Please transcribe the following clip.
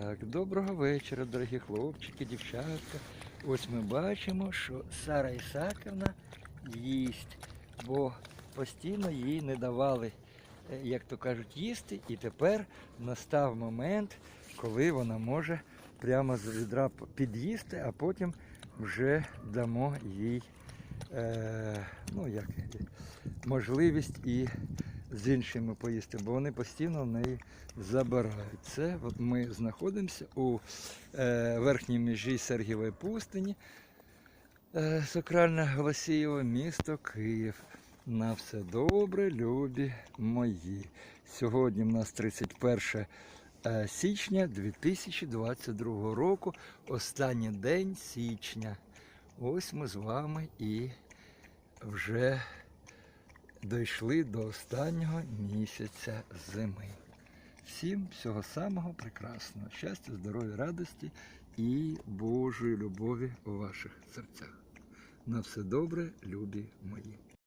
Так, доброго вечора, дорогі хлопчики, дівчатка. Ось ми бачимо, що Сара Ісаковна їсть, бо постійно їй не давали, е, як то кажуть, їсти, і тепер настав момент, коли вона може прямо з відра під'їсти, а потім вже дамо їй е, ну, як, можливість і з іншими поїсти, бо вони постійно в неї забирають. Це ми знаходимося у е, верхній межі Сергієвої пустині, е, Голосієво, місто Київ. На все добре, любі мої. Сьогодні в нас 31 е, січня 2022 року, останній день січня. Ось ми з вами і вже дійшли до останнього місяця зими. Всім всього самого прекрасного, щастя, здоров'я, радості і Божої любові у ваших серцях. На все добре, любі мої.